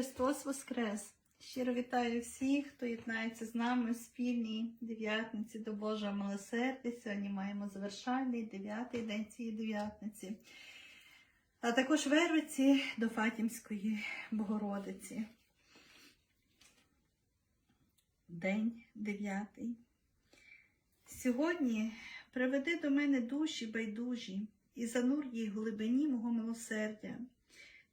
Христос Воскрес! Щиро вітаю всіх, хто єднається з нами в спільній дев'ятниці до Божого милосердя. Сьогодні маємо завершальний дев'ятий день цієї дев'ятниці, а також вервиці до Фатімської Богородиці. День дев'ятий. Сьогодні приведи до мене душі байдужі і занур в глибині мого милосердя.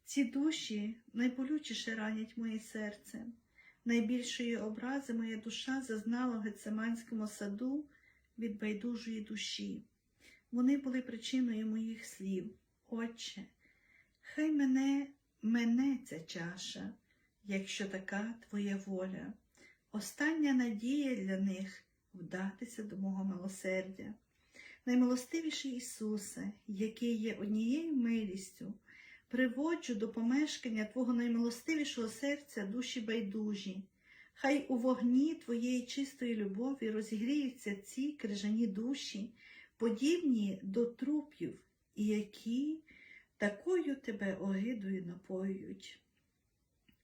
Ці душі найболючіше ранять моє серце. Найбільшої образи моя душа зазнала в Гецеманському саду від байдужої душі. Вони були причиною моїх слів. Отче, хай мене мене ця чаша, якщо така твоя воля. Остання надія для них вдатися до мого милосердя. Наймилостивіший Ісусе, який є однією милістю, приводжу до помешкання Твого наймилостивішого серця душі байдужі. Хай у вогні Твоєї чистої любові розігріються ці крижані душі, подібні до трупів, і які такою Тебе огидою напоюють.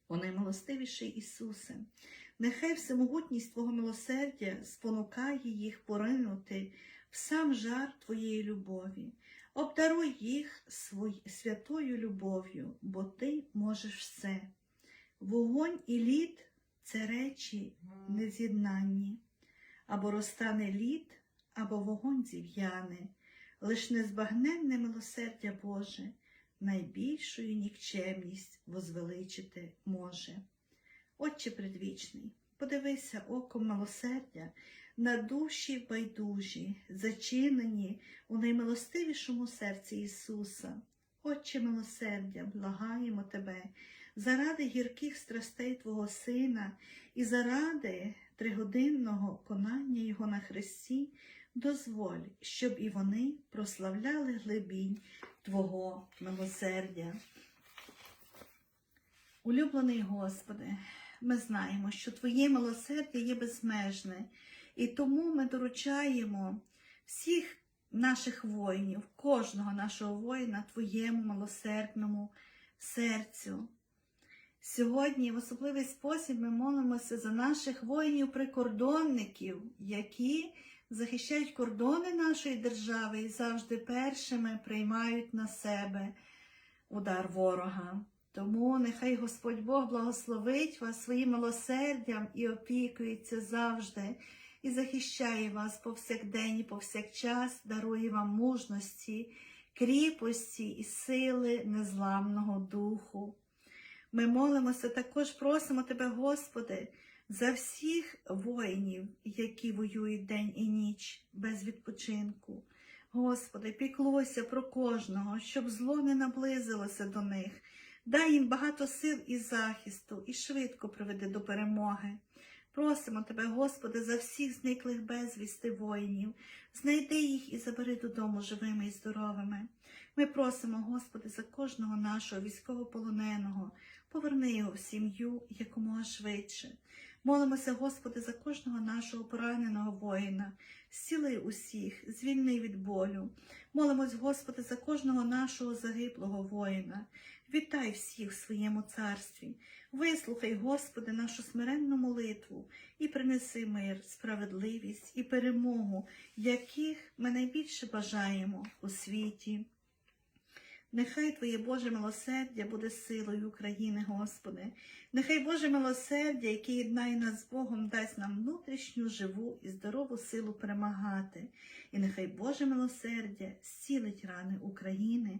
О наймилостивіший Ісусе, нехай всемогутність Твого милосердя спонукає їх поринути в сам жар Твоєї любові. Обдаруй їх свой... святою любов'ю, бо ти можеш все. Вогонь і лід це речі нез'єднанні, або розтане лід, або вогонь зів'яне, лиш незбагненне милосердя Боже, найбільшою нікчемність возвеличити може. Отче предвічний, подивися оком милосердя на душі байдужі, зачинені у наймилостивішому серці Ісуса. Отче милосердя, благаємо Тебе, заради гірких страстей Твого Сина і заради тригодинного конання Його на Христі, дозволь, щоб і вони прославляли глибінь Твого милосердя. Улюблений Господи, ми знаємо, що Твоє милосердя є безмежне. І тому ми доручаємо всіх наших воїнів, кожного нашого воїна, Твоєму милосердному серцю. Сьогодні в особливий спосіб ми молимося за наших воїнів-прикордонників, які захищають кордони нашої держави і завжди першими приймають на себе удар ворога. Тому нехай Господь Бог благословить вас своїм милосердям і опікується завжди і захищає вас повсякдень і повсякчас, дарує вам мужності, кріпості і сили незламного духу. Ми молимося, також просимо Тебе, Господи, за всіх воїнів, які воюють день і ніч без відпочинку. Господи, піклуйся про кожного, щоб зло не наблизилося до них. Дай їм багато сил і захисту, і швидко приведи до перемоги. Просимо Тебе, Господи, за всіх зниклих безвісти воїнів, знайди їх і забери додому живими і здоровими. Ми просимо, Господи, за кожного нашого військовополоненого, поверни його в сім'ю якомога швидше. Молимося, Господи, за кожного нашого пораненого воїна, зціли усіх, звільни від болю. Молимось, Господи, за кожного нашого загиблого воїна. Вітай всіх в своєму царстві. Вислухай, Господи, нашу смиренну молитву і принеси мир, справедливість і перемогу, яких ми найбільше бажаємо у світі. Нехай Твоє Боже милосердя буде силою України, Господи. Нехай Боже милосердя, яке єднає нас з Богом, дасть нам внутрішню живу і здорову силу перемагати. І нехай Боже милосердя зцілить рани України,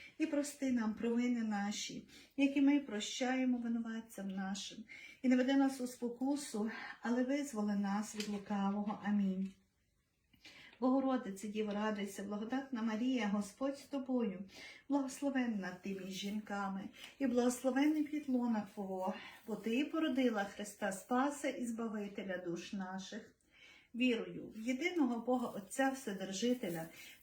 і прости нам провини наші, які ми прощаємо винуватцям нашим, і не веди нас у спокусу, але визволи нас від лукавого. Амінь. Богородице, Діво, радуйся, благодатна Марія, Господь з тобою, благословенна ти між жінками, і благословенний плід лона Твого, бо ти породила Христа Спаса і Збавителя душ наших. Вірую в єдиного Бога Отця Вседержителя,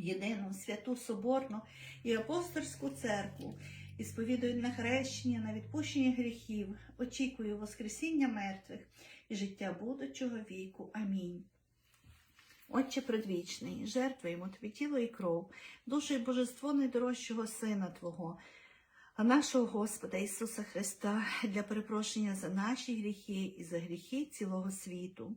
єдину святу Соборну і апостольську церкву, і сповідую на хрещення, на відпущення гріхів, очікую Воскресіння мертвих і життя будучого віку. Амінь. Отче предвічний, жертвуємо тобі тіло і кров, душу і божество найдорожчого Сина Твого, нашого Господа Ісуса Христа для перепрошення за наші гріхи і за гріхи цілого світу.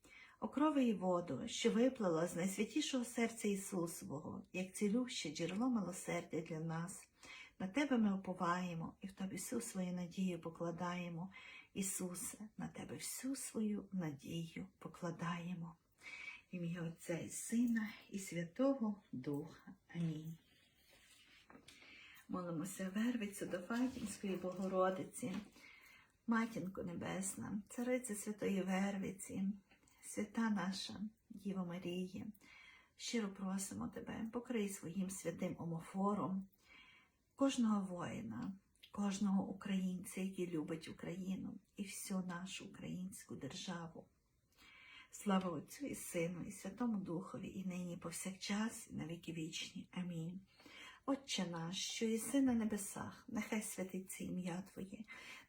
Окрови і воду, що виплила з найсвятішого серця Ісусового, як цілюще джерело милосердя для нас. На Тебе ми уповаємо і в Тобі всю свою надію покладаємо. Ісусе, на Тебе всю свою надію покладаємо. Ім'я Отця і Сина і Святого Духа. Амінь. Молимося Вервицю до Фатінської Богородиці, Матінко Небесна, Цариця Святої Вервиці, свята наша Діва Марія, щиро просимо Тебе, покрий своїм святим омофором кожного воїна, кожного українця, який любить Україну і всю нашу українську державу. Слава Отцю і Сину, і Святому Духові, і нині, і повсякчас, і на віки вічні. Амінь. Отче наш, що єси на небесах, нехай святиться ім'я Твоє,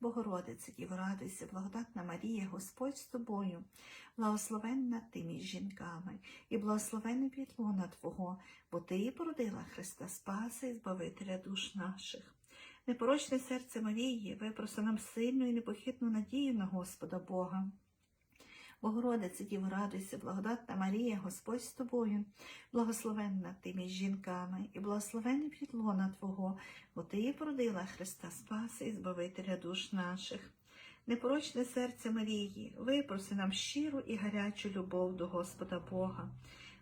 Богородице, Діво, радуйся, благодатна Марія, Господь з тобою, благословенна ти між жінками, і благословенне підлона Твого, бо Ти породила Христа Спаса і Збавителя душ наших. Непорочне серце Марії, випроси нам сильну і непохитну надію на Господа Бога. Богородице, Діво, радуйся, благодатна Марія, Господь з тобою, благословенна ти між жінками, і благословенне підлона Твого, бо Ти породила Христа Спаса і Збавителя душ наших. Непорочне серце Марії, випроси нам щиру і гарячу любов до Господа Бога.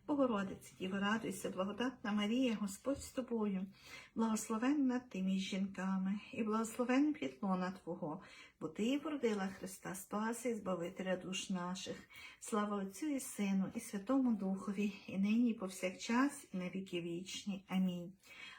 Богородице, Діво, радуйся, благодатна Марія, Господь з тобою, благословенна ти між жінками, і благословен плітлона Твого, бо Ти породила Христа Спаси і Збавителя душ наших. Слава Отцю і Сину, і Святому Духові, і нині, і повсякчас, і на віки вічні. Амінь.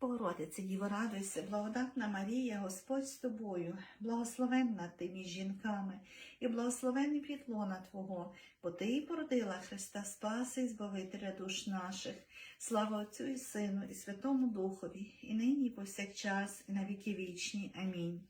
Богородице, Діво, радуйся, благодатна Марія, Господь з тобою, благословенна ти між жінками, і благословенний плід Твого, бо Ти породила Христа Спаси і Збавителя душ наших. Слава Отцю і Сину, і Святому Духові, і нині, і повсякчас, і на віки вічні. Амінь.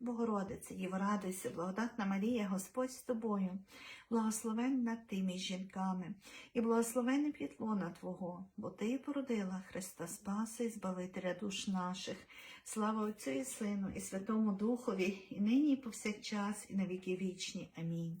Богородице, Діво, радуйся, благодатна Марія, Господь з тобою, благословенна ти між жінками, і благословенне лона Твого, бо Ти породила Христа Спаса і Збавителя душ наших. Слава Отцю і Сину, і Святому Духові, і нині, і повсякчас, і на віки вічні. Амінь.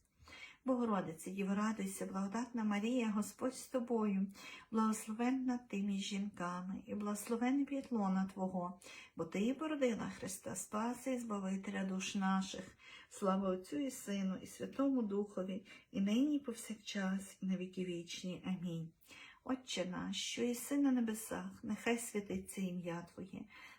Богородице, Діво, радуйся, благодатна Марія, Господь з тобою, благословенна ти між жінками, і благословенний п'ятлона Твого, бо Ти і породила Христа Спаси і Збавителя душ наших. Слава Отцю і Сину, і Святому Духові, і нині, і повсякчас, і на віки вічні. Амінь. Отче наш, що єси на небесах, нехай святиться ім'я Твоє,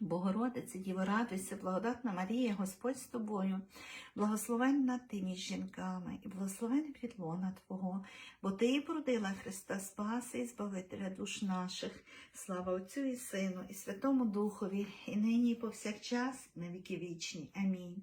Богородице, Діво, радуйся, благодатна Марія, Господь з тобою, благословенна ти між жінками, і благословенна підлона Твого, бо Ти і породила Христа Спаси і Збавителя душ наших. Слава Отцю і Сину, і Святому Духові, і нині, і повсякчас, на віки вічні. Амінь.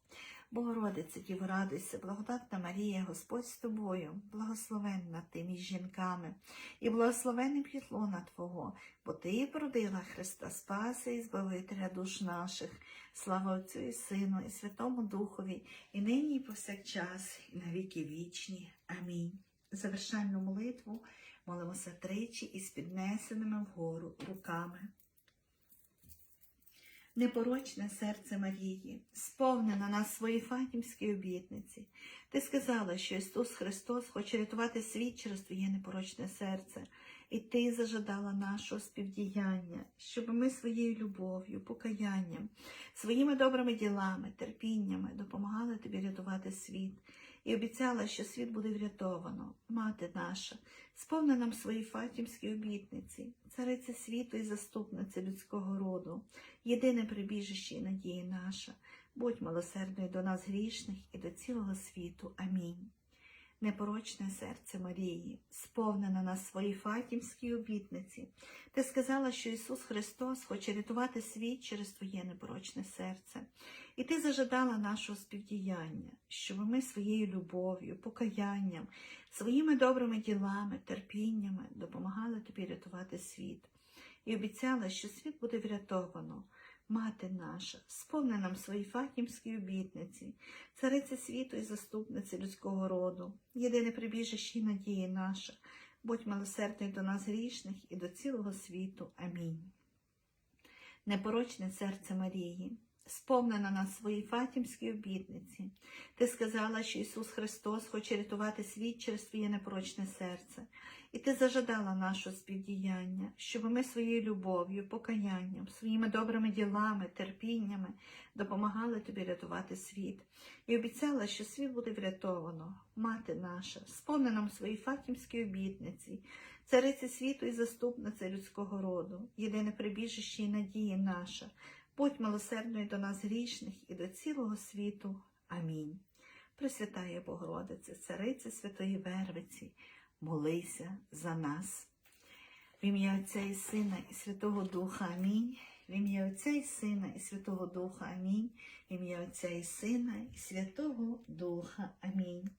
Богородице, Діво, радуйся, благодатна Марія, Господь з тобою, благословенна ти між жінками, і благословенний плітлона Твого, бо Ти породила Христа Спаси і Збавителя душ наших. Слава Отцю і Сину, і Святому Духові, і нині, і повсякчас, і на віки вічні. Амінь. Завершальну молитву молимося тричі із піднесеними вгору руками. Непорочне серце Марії, сповнена нас свої фатімські обітниці. Ти сказала, що Ісус Христос хоче рятувати світ через Твоє непорочне серце, і Ти зажадала нашого співдіяння, щоб ми своєю любов'ю, покаянням, своїми добрими ділами, терпіннями допомагали Тобі рятувати світ, і обіцяла, що світ буде врятовано, мати наша, сповни нам свої фатімські обітниці, цариця світу і заступниця людського роду єдине прибіжище і надія наша, будь милосердною до нас грішних і до цілого світу. Амінь. Непорочне серце Марії, сповнена на свої фатімські обітниці. Ти сказала, що Ісус Христос хоче рятувати світ через Твоє непорочне серце, і ти зажадала нашого співдіяння, щоб ми своєю любов'ю, покаянням, своїми добрими ділами, терпіннями допомагали тобі рятувати світ і обіцяла, що світ буде врятовано. Мати наша, сповни нам свої фатімські обітниці, цариця світу і заступниця людського роду, єдине прибіжище і надія наша, будь милосердний до нас грішних і до цілого світу. Амінь. Непорочне серце Марії, сповнена на свої фатімські обітниці. Ти сказала, що Ісус Христос хоче рятувати світ через твоє непорочне серце, і ти зажадала нашого співдіяння, щоб ми своєю любов'ю, покаянням, своїми добрими ділами, терпіннями допомагали тобі рятувати світ, і обіцяла, що світ буде врятовано, мати наша, сповни нам свої фатімські обітниці, цариця світу і заступниця людського роду, єдине прибіжище і надія наша. Будь милосердною до нас грішних і до цілого світу. Амінь. Пресвятає Богородице, Царице Святої Вервиці, молися за нас. В ім'я Отця і Сина і Святого Духа Амінь. В ім'я Отця і Сина і Святого Духа Амінь. В ім'я Отця і Сина і Святого Духа Амінь.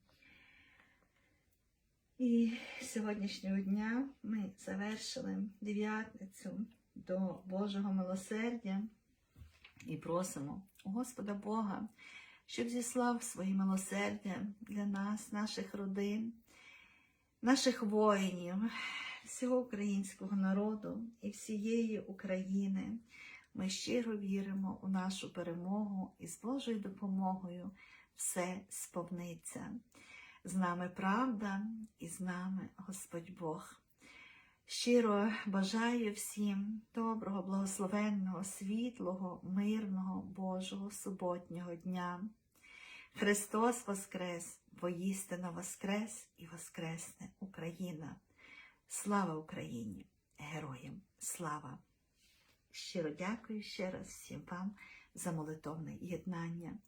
І сьогоднішнього дня ми завершили дев'ятницю до Божого милосердя і просимо у Господа Бога, щоб зіслав свої милосердя для нас, наших родин, наших воїнів, всього українського народу і всієї України. Ми щиро віримо у нашу перемогу і з Божою допомогою все сповниться. З нами правда і з нами Господь Бог. Щиро бажаю всім доброго, благословенного, світлого, мирного, Божого суботнього дня. Христос Воскрес, воістину Воскрес і Воскресне Україна. Слава Україні! Героям! Слава! Щиро дякую ще раз всім вам за молитовне єднання.